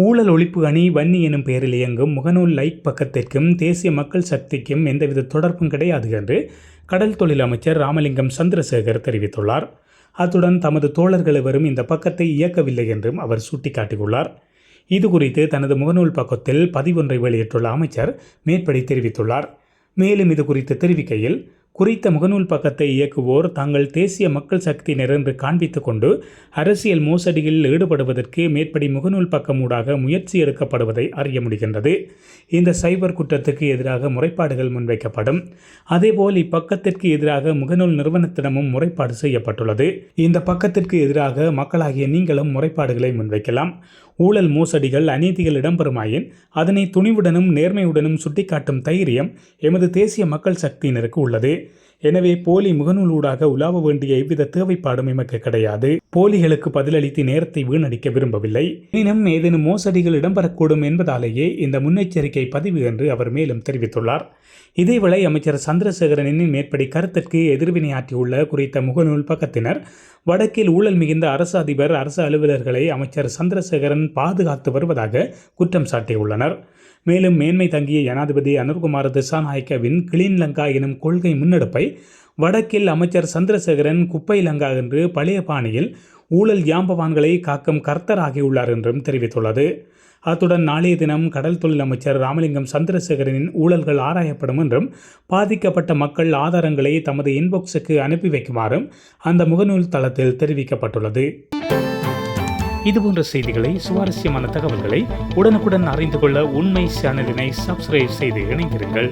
ஊழல் ஒழிப்பு அணி வன்னி எனும் பெயரில் இயங்கும் முகநூல் லைக் பக்கத்திற்கும் தேசிய மக்கள் சக்திக்கும் எந்தவித தொடர்பும் கிடையாது என்று கடல் தொழில் அமைச்சர் ராமலிங்கம் சந்திரசேகர் தெரிவித்துள்ளார். அத்துடன் தமது தோழர்கள் வரும் இந்த பக்கத்தை இயக்கவில்லை என்றும் அவர் சுட்டிக்காட்டியுள்ளார். இது குறித்து தனது முகநூல் பக்கத்தில் பதிவொன்றை வெளியிட்டுள்ள அமைச்சர் மேற்படி தெரிவித்துள்ளார். மேலும் இது குறித்து தெரிவிக்கையில் குறித்த முகநூல் பக்கத்தை இயக்குவோர் தாங்கள் தேசிய மக்கள் சக்தியினர் என்று காண்பித்து கொண்டு அரசியல் மோசடிகளில் ஈடுபடுவதற்கு மேற்படி முகநூல் பக்கம் ஊடாக முயற்சி எடுக்கப்படுவதை அறிய முடிகின்றது. இந்த சைபர் குற்றத்துக்கு எதிராக முறைப்பாடுகள் முன்வைக்கப்படும். அதேபோல் இப்பக்கத்திற்கு எதிராக முகநூல் நிறுவனத்திடமும் முறைப்பாடு செய்யப்பட்டுள்ளது. இந்த பக்கத்திற்கு எதிராக மக்களாகிய நீங்களும் முறைப்பாடுகளை முன்வைக்கலாம். ஊழல் மோசடிகள் அநீதிகள் இடம்பெறுமாயின் அதனை துணிவுடனும் நேர்மையுடனும் சுட்டிக்காட்டும் தைரியம் எமது தேசிய மக்கள் சக்தியினருக்கு உள்ளது. எனவே போலி முகநூலூடாக உலாவ வேண்டிய எவ்வித தேவைப்பாடும் எமக்கு கிடையாது. போலிகளுக்கு பதிலளித்து நேரத்தை வீணடிக்க விரும்பவில்லை. எனினும் ஏதேனும் மோசடிகள் இடம்பெறக்கூடும் என்பதாலேயே இந்த முன்னெச்சரிக்கை பதிவு என்று அவர் மேலும் தெரிவித்துள்ளார். இதேவேளை அமைச்சர் சந்திரசேகரனின் மேற்படி கருத்திற்கு எதிர்வினையாற்றியுள்ள குறித்த முகநூல் பக்கத்தினர் வடக்கில் ஊழல் மிகுந்த அரசு அதிபர் அரசு அலுவலர்களை அமைச்சர் சந்திரசேகரன் பாதுகாத்து வருவதாக குற்றம் சாட்டியுள்ளனர். மேலும் மேன்மை தங்கிய ஜனாதிபதி அனுர்குமார் திசாநாயக்கவின் கிளீன் லங்கா எனும் கொள்கை முன்னெடுப்பை வடக்கில் அமைச்சர் சந்திரசேகரன் குப்பை லங்கா என்று பழைய பாணியில் ஊழல் யாம்பவான்களை காக்கும் கர்த்தர் ஆகியுள்ளார் என்றும் தெரிவித்துள்ளது. அத்துடன் நாளைய தினம் கடல் தொழில் அமைச்சர் ராமலிங்கம் சந்திரசேகரனின் ஊழல்கள் ஆராயப்படும் என்றும் பாதிக்கப்பட்ட மக்கள் ஆதாரங்களை தமது இன்பாக்ஸுக்கு அனுப்பி வைக்குமாறும் அந்த முகநூல் தளத்தில் தெரிவிக்கப்பட்டுள்ளது. இதுபோன்ற செய்திகளை சுவாரஸ்யமான தகவல்களை உடனுக்குடன் அறிந்து கொள்ள உண்மை சேனலினை சப்ஸ்கிரைப் செய்து இணைந்திருங்கள்.